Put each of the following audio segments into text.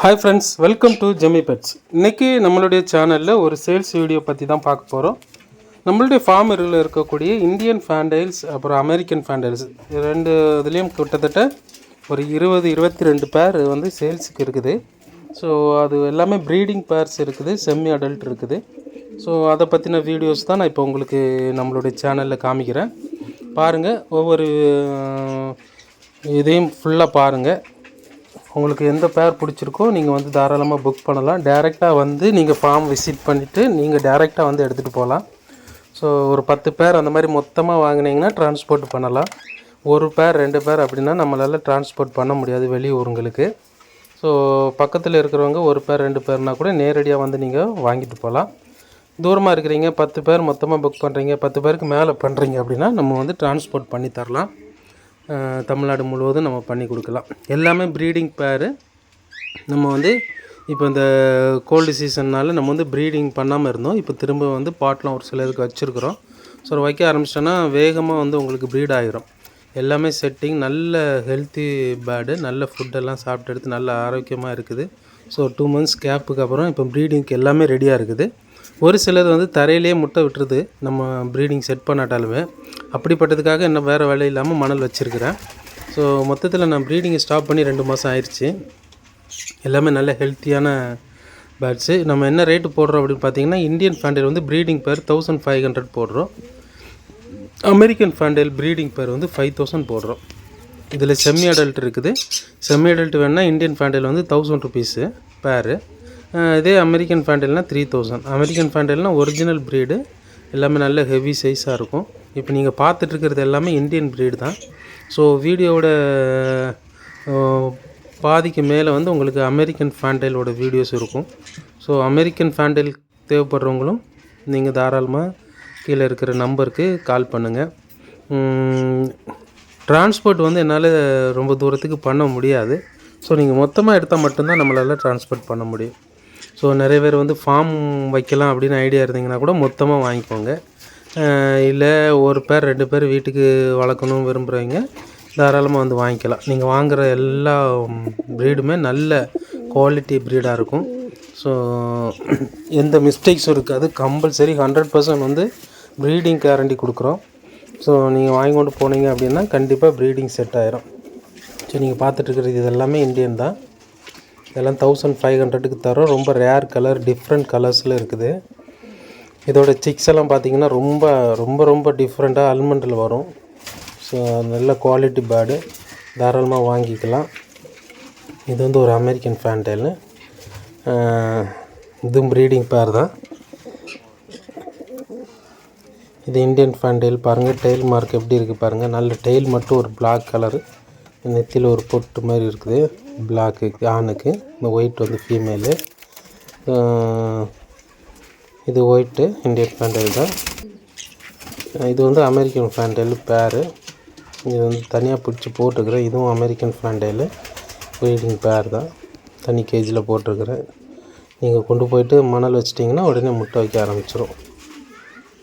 Hi friends welcome to Jemi Pets இன்றைக்கி நம்மளுடைய சேனலில் ஒரு சேல்ஸ் வீடியோ பற்றி தான் பார்க்க போகிறோம் நம்மளுடைய ஃபார்மரில் இருக்கக்கூடிய இந்தியன் ஃபேண்டைல்ஸ் அப்புறம் அமெரிக்கன் ஃபேண்டைல்ஸ் ரெண்டு இதுலேயும் கிட்டத்தட்ட ஒரு இருபது இருபத்தி ரெண்டு பேர் வந்து சேல்ஸுக்கு இருக்குது. ஸோ அது எல்லாமே ப்ரீடிங் பேர்ஸ் இருக்குது செம்மி அடல்ட் இருக்குது. ஸோ அதை பற்றின வீடியோஸ் தான் நான் இப்போ உங்களுக்கு நம்மளுடைய சேனலில் காமிக்கிறேன். பாருங்கள் ஒவ்வொரு இதையும் ஃபுல்லாக பாருங்கள் உங்களுக்கு எந்த பேர் பிடிச்சிருக்கோ நீங்கள் வந்து தாராளமாக புக் பண்ணலாம். டேரெக்டாக வந்து நீங்கள் ஃபார்ம் விசிட் பண்ணிவிட்டு நீங்கள் டேரெக்டாக வந்து எடுத்துகிட்டு போகலாம். ஸோ ஒரு பத்து பேர் அந்த மாதிரி மொத்தமாக வாங்கினீங்கன்னா டிரான்ஸ்போர்ட் பண்ணலாம். ஒரு பேர் ரெண்டு பேர் அப்படின்னா நம்மளால் டிரான்ஸ்போர்ட் பண்ண முடியாது வெளியூருங்களுக்கு. ஸோ பக்கத்தில் இருக்கிறவங்க ஒரு பேர் ரெண்டு பேர்னா கூட நேரடியாக வந்து நீங்கள் வாங்கிட்டு போகலாம். தூரமாக இருக்கிறீங்க பத்து பேர் மொத்தமாக புக் பண்ணுறீங்க பத்து பேருக்கு மேலே பண்ணுறீங்க அப்படின்னா நம்ம வந்து டிரான்ஸ்போர்ட் பண்ணி தரலாம். தமிழ்நாடு முழுவதும் நம்ம பண்ணி கொடுக்கலாம். எல்லாமே ப்ரீடிங் பேரு நம்ம வந்து இப்போ இந்த கோல்டு சீசன்னால நம்ம வந்து ப்ரீடிங் பண்ணாமல் இருந்தோம். இப்போ திரும்ப வந்து பாட்டெலாம் ஒரு சில இதுக்கு வச்சுருக்குறோம் ஸோ வைக்க ஆரம்பிச்சிட்டோன்னா வேகமாக வந்து உங்களுக்கு ப்ரீட் ஆகிரும் எல்லாமே செட்டிங் நல்ல ஹெல்த்தி பேர்டு நல்ல ஃபுட்டெல்லாம் சாப்பிட்டு எடுத்து நல்ல ஆரோக்கியமாக இருக்குது. ஸோ டூ மந்த்ஸ் கேப்புக்கு அப்புறம் இப்போ ப்ரீடிங்க்கு எல்லாமே ரெடியாக இருக்குது. ஒரு சிலது வந்து தரையிலே முட்டை விட்டுருது. நம்ம ப்ரீடிங் செட் பண்ணாட்டாலுமே. அப்படிப்பட்டதுக்காக என்ன வேறு வேலை இல்லாமல் மணல் வச்சுருக்கிறேன். ஸோ மொத்தத்தில் நான் ப்ரீடிங்கை ஸ்டாப் பண்ணி ரெண்டு மாதம் ஆயிடுச்சு எல்லாமே நல்ல ஹெல்த்தியான பேட்ஸு நம்ம என்ன ரேட்டு போடுறோம் அப்படின்னு பார்த்தீங்கன்னா இந்தியன் ஃபேண்டில் வந்து breeding pair thousand five hundred போடுறோம். அமெரிக்கன் ஃபேண்டல் ப்ரீடிங் பேர் வந்து ஃபைவ் தௌசண்ட் போடுறோம். இதில் செம்மி அடல்ட் இருக்குது. செம்மி அடல்ட் வேணால் இந்தியன் ஃபேண்டல் வந்து தௌசண்ட் ருபீஸு பேரு இதே அமெரிக்கன் ஃபேண்டல்னால் த்ரீ தௌசண்ட் அமெரிக்கன் ஃபேண்டல்னால் ஒரிஜினல் ப்ரீடு எல்லாமே நல்ல ஹெவி சைஸாக இருக்கும். இப்போ நீங்கள் பார்த்துட்ருக்கிறது எல்லாமே இந்தியன் ப்ரீடு தான். ஸோ வீடியோவோட பாதிக்கு மேலே வந்து உங்களுக்கு அமெரிக்கன் ஃபேண்டலோட வீடியோஸ் இருக்கும். ஸோ அமெரிக்கன் ஃபேண்டல் தேவைப்படுறவங்களும் நீங்கள் தாராளமாக கீழே இருக்கிற நம்பருக்கு கால் பண்ணுங்கள் டிரான்ஸ்போர்ட் வந்து என்னால் ரொம்ப தூரத்துக்கு பண்ண முடியாது. ஸோ நீங்கள் மொத்தமாக எடுத்தால் மட்டும்தான் நம்மளால் டிரான்ஸ்போர்ட் பண்ண முடியும். ஸோ நிறைய பேர் வந்து ஃபார்ம் வைக்கலாம் அப்படின்னு ஐடியா இருந்தீங்கன்னா கூட மொத்தமாக வாங்கிக்கோங்க. இல்லை ஒரு பேர் ரெண்டு பேர் வீட்டுக்கு வளர்க்கணும் விரும்புகிறவங்க தாராளமாக வந்து வாங்கிக்கலாம். நீங்கள் வாங்குகிற எல்லா ப்ரீடுமே நல்ல குவாலிட்டி ப்ரீடாக இருக்கும். ஸோ எந்த மிஸ்டேக்ஸும் இருக்காது. கம்பல்சரி ஹண்ட்ரட் பர்சன்ட் வந்து ப்ரீடிங் கேரண்டி கொடுக்குறோம். ஸோ நீங்கள் வாங்கி கொண்டு போனீங்க அப்படின்னா கண்டிப்பாக ப்ரீடிங் செட் ஆயிரும். ஸோ நீங்கள் பார்த்துட்டு இருக்கிறது இது எல்லாமே இந்தியன் தான். இதெல்லாம் தௌசண்ட் ஃபைவ் ஹண்ட்ரடுக்கு தரோம். ரொம்ப ரேர் கலர் டிஃப்ரெண்ட் கலர்ஸில் இருக்குது. இதோட சிக்ஸ் எல்லாம் பார்த்தீங்கன்னா ரொம்ப ரொம்ப ரொம்ப டிஃப்ரெண்ட்டாக அல்மண்டில் வரும். ஸோ நல்ல குவாலிட்டி பேர்டு தாராளமாக வாங்கிக்கலாம். இது வந்து ஒரு அமெரிக்கன் ஃபேண்டைலு இதுவும் ப்ரீடிங் பேர் தான். இது இந்தியன் ஃபேண்டெயில் பாருங்கள் டெயில் மார்க் எப்படி இருக்குது பாருங்கள் நல்ல டெயில் மட்டும் ஒரு பிளாக் கலரு நெத்தியில் ஒரு பொட்டு மாதிரி இருக்குது. பிளாக்கு ஆணுக்கு இந்த ஒயிட் வந்து ஃபீமேலு இது ஒயிட்டு இந்தியன் ஃபேண்டெயில் தான். இது வந்து அமெரிக்கன் ஃபேண்டெயில் பேரு இது வந்து தனியாக பிடிச்சி போட்டுருக்குறேன். இதுவும் அமெரிக்கன் ஃபேண்டல் ப்ரீடிங் பேர் தான். தனி கேஜியில் போட்டிருக்கிறேன். நீங்கள் கொண்டு போயிட்டு மணல் வச்சிட்டிங்கன்னா உடனே முட்டை வைக்க ஆரம்பிச்சிடும்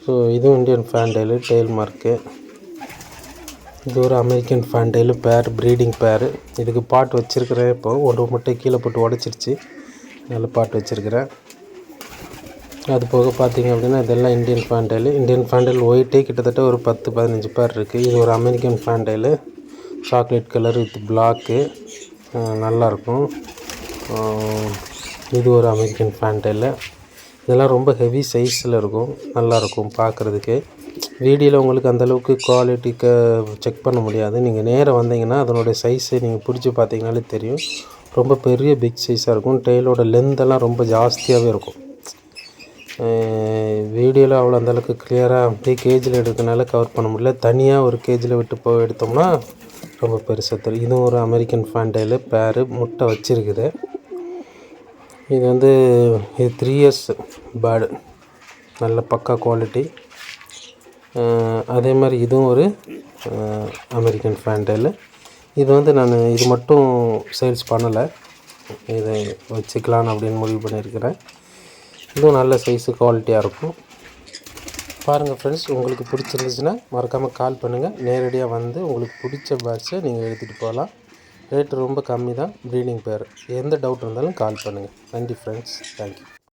ஸோ இதுவும் இந்தியன் ஃபேண்டெயிலு டெயில் மார்க்கு இது ஒரு அமெரிக்கன் ஃபேண்டெயிலு பேர் ப்ரீடிங் பேர். இதுக்கு பாட் வச்சுருக்கிறேன் இப்போ. ஒன்று முட்டை கீழே போட்டு உடச்சிருச்சு. நல்ல பாட் வச்சுருக்கிறேன். அது போக பார்த்தீங்க அப்படின்னா இதெல்லாம் இந்தியன் ஃபேண்டைல். இந்தியன் ஃபேண்டைல் ஒயிட்டே கிட்டத்தட்ட ஒரு பத்து பதினஞ்சு பேர் இருக்குது இது ஒரு American fantail. Chocolate colour with black. நல்லாயிருக்கும் இது ஒரு அமெரிக்கன் ஃபேண்டைல். இதெல்லாம் ரொம்ப ஹெவி சைஸில் இருக்கும். நல்லாயிருக்கும் பார்க்குறதுக்கு. வீடியோவில் உங்களுக்கு அந்தளவுக்கு குவாலிட்டிக்கு செக் பண்ண முடியாது. நீங்கள் நேராக வந்தீங்கன்னா அதனுடைய சைஸை நீங்கள் பிடிச்சி பார்த்தீங்கனாலே தெரியும். ரொம்ப பெரிய பிக் சைஸாக இருக்கும். டெய்லோட லென்த்தெல்லாம் ரொம்ப ஜாஸ்தியாகவே இருக்கும். வீடியோவில் அவ்வளோ அந்தளவுக்கு கிளியராக அப்படியே கேஜில் எடுக்கனால கவர் பண்ண முடியல. தனியாக ஒரு கேஜில் விட்டு போய் எடுத்தோம்னா ரொம்ப பெருசாக தெரியும். இதுவும் ஒரு அமெரிக்கன் ஃபேண்டையில் பேரு முட்டை வச்சுருக்குது. இது வந்து இது த்ரீ இயர்ஸ் பேர்டு நல்ல பக்கா குவாலிட்டி அதே மாதிரி இதுவும் ஒரு அமெரிக்கன் ஃபேண்டெயில் இது வந்து நான் இது மட்டும் சேல்ஸ் பண்ணலை. இதை வச்சுக்கலான்னு அப்படின்னு முடிவு பண்ணியிருக்கிறேன். இதுவும் நல்ல சைஸு குவாலிட்டியாக இருக்கும். பாருங்கள் ஃப்ரெண்ட்ஸ் உங்களுக்கு பிடிச்சிருந்துச்சுன்னா மறக்காமல் கால் பண்ணுங்கள் நேரடியாக வந்து உங்களுக்கு பிடிச்ச பேர்ட்ஸை நீங்கள் எடுத்துகிட்டு போகலாம். ரேட்டு ரொம்ப கம்மி தான். ப்ரீடிங் பேர் எந்த டவுட் இருந்தாலும் கால் பண்ணுங்கள் நன்றி ஃப்ரெண்ட்ஸ் தேங்க்யூ